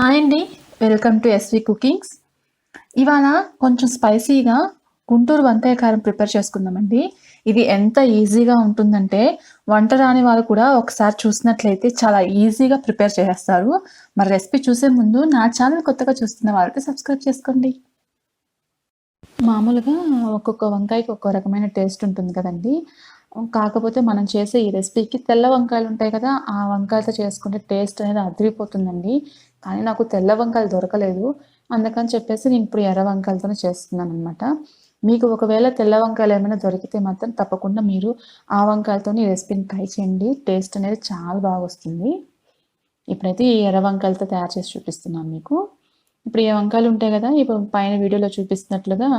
Hi అండి. Welcome to SV cookings ఇవాళ కొంచెం స్పైసీగా గుంటూరు వంకాయ కారం ప్రిపేర్ చేసుకుందామండి. ఇది ఎంత ఈజీగా ఉంటుందంటే వంట రాని వాళ్ళు కూడా ఒకసారి చూసినట్లయితే చాలా ఈజీగా ప్రిపేర్ చేసేస్తారు. మరి రెసిపీ చూసే ముందు నా ఛానల్ కొత్తగా చూస్తున్న వాళ్ళకి సబ్స్క్రైబ్ చేసుకోండి. మామూలుగా ఒక్కొక్క వంకాయకి ఒక్కో రకమైన టేస్ట్ ఉంటుంది కదండి. కాకపోతే మనం చేసే ఈ రెసిపీకి తెల్ల వంకాయలు ఉంటాయి కదా ఆ వంకాయలతో చేసుకుంటే టేస్ట్ అనేది అదిరిపోతుందండి. కానీ నాకు తెల్ల వంకాయలు దొరకలేదు. అందుకని చెప్పేసి నేను ఇప్పుడు ఎర్ర వంకాయలతోనే చేస్తున్నాను అనమాట మీకు ఒకవేళ తెల్ల వంకాయలు ఏమైనా దొరికితే మాత్రం తప్పకుండా మీరు ఆ వంకాయలతో ఈ రెసిపీని ట్రై చేయండి. టేస్ట్ అనేది చాలా బాగా వస్తుంది. ఇప్పుడైతే ఈ ఎర్ర వంకాయలతో తయారు చేసి చూపిస్తున్నాను మీకు. ఇప్పుడు ఈ వంకాయలు ఉంటాయి కదా ఇప్పుడు పైన వీడియోలో చూపిస్తున్నట్లుగా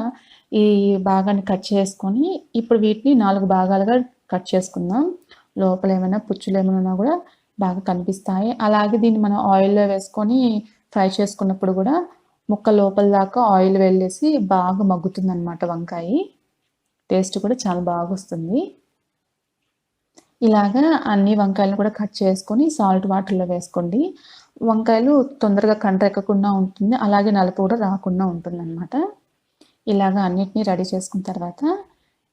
ఈ భాగాన్ని కట్ చేసుకొని ఇప్పుడు వీటిని నాలుగు భాగాలుగా కట్ చేసుకుందాం. లోపల ఏమైనా పుచ్చులు ఏమైనా ఉన్నా కూడా బాగా కనిపిస్తాయి. అలాగే దీన్ని మనం ఆయిల్లో వేసుకొని ఫ్రై చేసుకున్నప్పుడు కూడా ముక్క లోపల దాకా ఆయిల్ వెళ్ళేసి బాగా మగ్గుతుంది అనమాట వంకాయ. టేస్ట్ కూడా చాలా బాగా వస్తుంది. ఇలాగా అన్ని వంకాయలను కూడా కట్ చేసుకొని సాల్ట్ వాటర్లో వేసుకోండి. వంకాయలు తొందరగా కండ్రెక్కకుండా ఉంటుంది. అలాగే నలుపు కూడా రాకుండా ఉంటుంది అనమాట ఇలాగ అన్నిటినీ రెడీ చేసుకున్న తర్వాత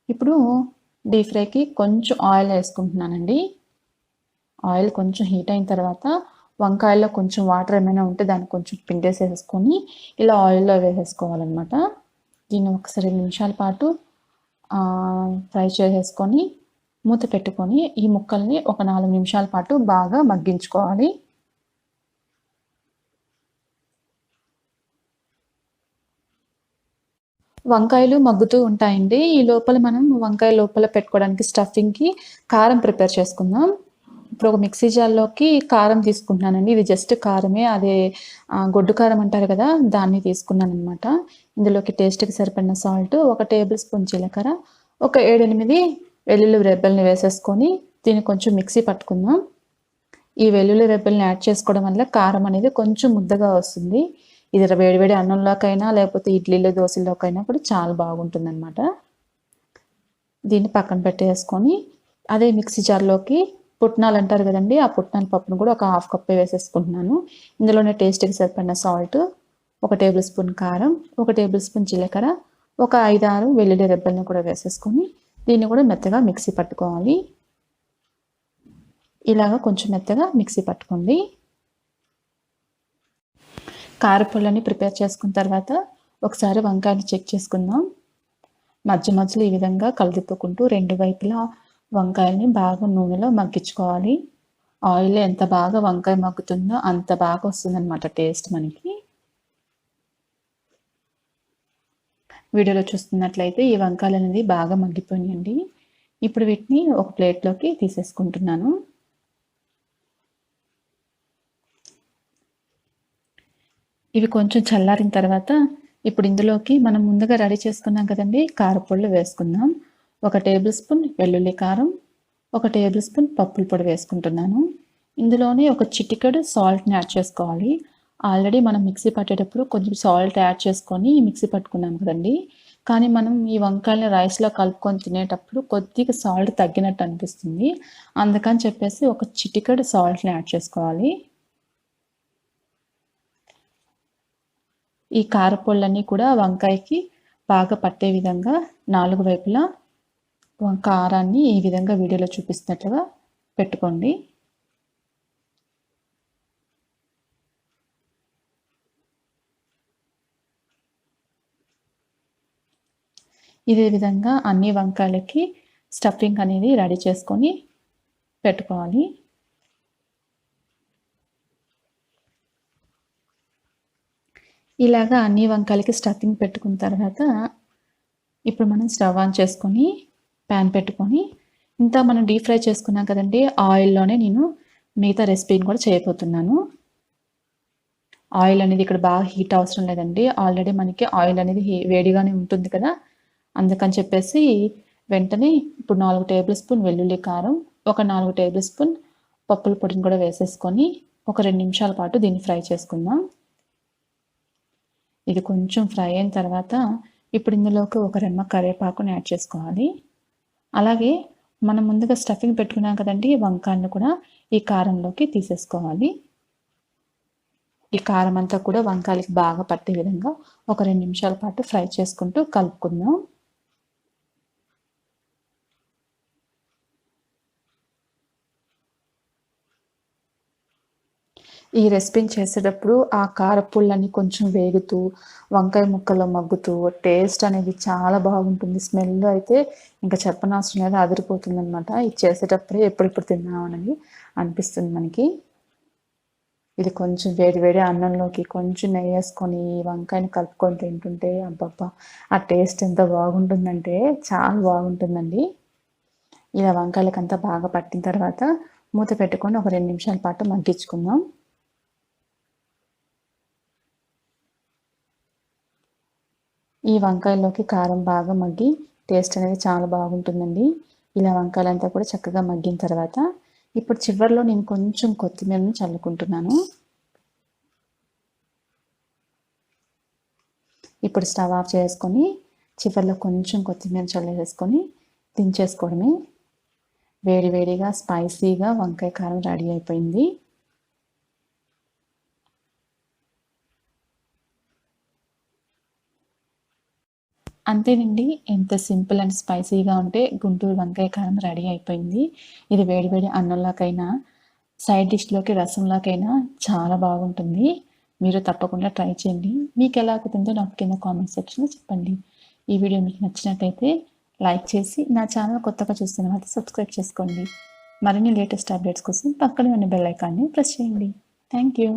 ఇప్పుడు డీప్ ఫ్రైకి కొంచెం ఆయిల్ వేసుకుంటున్నానండి. ఆయిల్ కొంచెం హీట్ అయిన తర్వాత వంకాయల్లో కొంచెం వాటర్ ఏమైనా ఉంటే దాన్ని కొంచెం పిండేసేసుకొని ఇలా ఆయిల్లో వేసేసుకోవాలన్నమాట. దీన్ని ఒకసారి నిమిషాల పాటు ఫ్రై చేసేసుకొని మూత పెట్టుకొని ఈ ముక్కల్ని ఒక నాలుగు నిమిషాల పాటు బాగా మగ్గించుకోవాలి. వంకాయలు మగ్గుతూ ఉంటాయండి. ఈ లోపల మనం వంకాయ లోపల పెట్టుకోవడానికి స్టఫింగ్కి కారం ప్రిపేర్ చేసుకుందాం. ఇప్పుడు ఒక మిక్సీ జార్లోకి కారం తీసుకుంటున్నానండి. ఇది జస్ట్ కారమే. అదే గొడ్డు కారం అంటారు కదా దాన్ని తీసుకున్నాను అనమాట ఇందులోకి టేస్ట్కి సరిపడిన సాల్ట్ ఒక టేబుల్ స్పూన్ జీలకర్ర ఒక ఏడెనిమిది వెల్లుల్లి రెబ్బల్ని వేసేసుకొని దీన్ని కొంచెం మిక్సీ పట్టుకుందాం. ఈ వెల్లుల్లి రెబ్బల్ని యాడ్ చేసుకోవడం వల్ల కారం అనేది కొంచెం ముద్దగా వస్తుంది. ఇది వేడివేడి అన్నంలోకైనా లేకపోతే ఇడ్లీలో దోశల్లోకైనా కూడా చాలా బాగుంటుంది అనమాట దీన్ని పక్కన పెట్టేసుకొని అదే మిక్సీ జార్లోకి పుట్నాలు అంటారు కదండి ఆ పుట్నాల పప్పును కూడా ఒక హాఫ్ కప్ వేసేసుకుంటున్నాను. ఇందులోనే టేస్ట్కి సరిపడిన సాల్ట్ ఒక టేబుల్ స్పూన్ కారం ఒక టేబుల్ స్పూన్ జీలకర్ర ఒక ఐదారు వెల్లుల్లి రెబ్బలను కూడా వేసేసుకొని దీన్ని కూడా మెత్తగా మిక్సీ పట్టుకోవాలి. ఇలాగ కొంచెం మెత్తగా మిక్సీ పట్టుకోండి. కారపొళ్ళని ప్రిపేర్ చేసుకున్న తర్వాత ఒకసారి వంకాయలు చెక్ చేసుకుందాం. మధ్య మధ్యలో ఈ విధంగా కలిదిప్పుకుంటూ రెండు వైపులా వంకాయల్ని బాగా నూనెలో మగ్గించుకోవాలి. ఆయిల్ ఎంత బాగా వంకాయ మగ్గుతుందో అంత బాగా వస్తుందన్నమాట టేస్ట్ మనకి. వీడియోలో చూస్తున్నట్లయితే ఈ వంకాయలు అనేది బాగా మగ్గిపోయినాయండి. ఇప్పుడు వీటిని ఒక ప్లేట్లోకి తీసేసుకుంటున్నాను. ఇవి కొంచెం చల్లారిన తర్వాత ఇప్పుడు ఇందులోకి మనం ముందుగా రెడీ చేసుకున్నాం కదండి కారపొళ్ళు వేసుకుందాం. ఒక టేబుల్ స్పూన్ వెల్లుల్లి కారం ఒక టేబుల్ స్పూన్ పప్పుల పొడి వేసుకుంటున్నాను. ఇందులోనే ఒక చిటికెడు సాల్ట్ని యాడ్ చేసుకోవాలి. ఆల్రెడీ మనం మిక్సీ పట్టేటప్పుడు కొంచెం సాల్ట్ యాడ్ చేసుకొని మిక్సీ పట్టుకున్నాం కదండి. కానీ మనం ఈ వంకాయలని రైస్లో కలుపుకొని తినేటప్పుడు కొద్దిగా సాల్ట్ తగ్గినట్టు అనిపిస్తుంది. అందుకని చెప్పేసి ఒక చిటికెడు సాల్ట్ని యాడ్ చేసుకోవాలి. ఈ కారపొళ్ళన్నీ కూడా వంకాయకి బాగా పట్టే విధంగా నాలుగు వైపులా కారాన్ని ఈ విధంగా వీడియోలో చూపిస్తున్నట్లుగా పెట్టుకోండి. ఇదే విధంగా అన్ని వంకాయలకి స్టఫింగ్ అనేది రెడీ చేసుకొని పెట్టుకోవాలి. ఇలాగా అన్ని వంకాయలకి స్టఫింగ్ పెట్టుకున్న తర్వాత ఇప్పుడు మనం స్టవ్ ఆన్ చేసుకొని ప్యాన్ పెట్టుకొని ఇంత మనం డీప్ ఫ్రై చేసుకున్నాం కదండి ఆయిల్లోనే నేను మిగతా రెసిపీని కూడా చేయబోతున్నాను. ఆయిల్ అనేది ఇక్కడ బాగా హీట్ అవసరం లేదండి. ఆల్రెడీ మనకి ఆయిల్ అనేది వేడిగానే ఉంటుంది కదా. అందుకని చెప్పేసి వెంటనే ఇప్పుడు నాలుగు టేబుల్ స్పూన్ వెల్లుల్లి కారం ఒక నాలుగు టేబుల్ స్పూన్ పప్పుల పొడిని కూడా వేసేసుకొని ఒక రెండు నిమిషాల పాటు దీన్ని ఫ్రై చేసుకుందాం. ఇది కొంచెం ఫ్రై అయిన తర్వాత ఇప్పుడు ఇందులోకి ఒక రెమ్మ కరివేపాకుని యాడ్ చేసుకోవాలి. అలాగే మనం ముందుగా స్టఫింగ్ పెట్టుకున్నాం కదండి వంకాయలను కూడా ఈ కారంలోకి తీసేసుకోవాలి. ఈ కారం అంతా కూడా వంకాయలకి బాగా పట్టే విధంగా ఒక రెండు నిమిషాల పాటు ఫ్రై చేసుకుంటూ కలుపుకుందాం. ఈ రెసిపీని చేసేటప్పుడు ఆ కారపుళ్ళని కొంచెం వేగుతూ వంకాయ ముక్కలు మగ్గుతూ టేస్ట్ అనేది చాలా బాగుంటుంది. స్మెల్ అయితే ఇంకా చెప్పనవసరం లేదు అదిరిపోతుంది అనమాట ఇది చేసేటప్పుడే ఎప్పుడెప్పుడు తిన్నామని అనిపిస్తుంది మనకి. ఇది కొంచెం వేడి వేడి అన్నంలోకి కొంచెం నెయ్యి వేసుకొని వంకాయని కలుపుకొని తింటుంటే అబ్బబ్బా ఆ టేస్ట్ ఎంత బాగుంటుందంటే చాలా బాగుంటుందండి. ఇలా వంకాయలకంతా బాగా పట్టిన తర్వాత మూత పెట్టుకొని ఒక రెండు నిమిషాల పాటు మగ్గించుకుందాం. ఈ వంకాయల్లోకి కారం బాగా మగ్గి టేస్ట్ అనేది చాలా బాగుంటుందండి. ఇలా వంకాయలంతా కూడా చక్కగా మగ్గిన తర్వాత ఇప్పుడు చివరిలో నేను కొంచెం కొత్తిమీరను చల్లుకుంటున్నాను. ఇప్పుడు స్టవ్ ఆఫ్ చేసుకొని చివరిలో కొంచెం కొత్తిమీర చల్లేసేసుకొని దించేసుకోవడమే. వేడి వేడిగా స్పైసీగా వంకాయ కారం రెడీ అయిపోయింది. అంతేనండి ఎంత సింపుల్ అండ్ స్పైసీగా ఉంటే గుంటూరు వంకాయ కారం రెడీ అయిపోయింది. ఇది వేడివేడి అన్నంలోకైనా సైడ్ డిష్లోకి రసంలోకైనా చాలా బాగుంటుంది. మీరు తప్పకుండా ట్రై చేయండి. మీకు ఎలా అవుతుందో నాకు కింద కామెంట్ సెక్షన్లో చెప్పండి. ఈ వీడియో మీకు నచ్చినట్టయితే లైక్ చేసి నా ఛానల్ కొత్తగా చూస్తున్న వాళ్ళు సబ్స్క్రైబ్ చేసుకోండి. మరిన్ని లేటెస్ట్ అప్డేట్స్ కోసం పక్కనే ఉన్న బెల్ ఐకాన్ని ప్రెస్ చేయండి. Thank you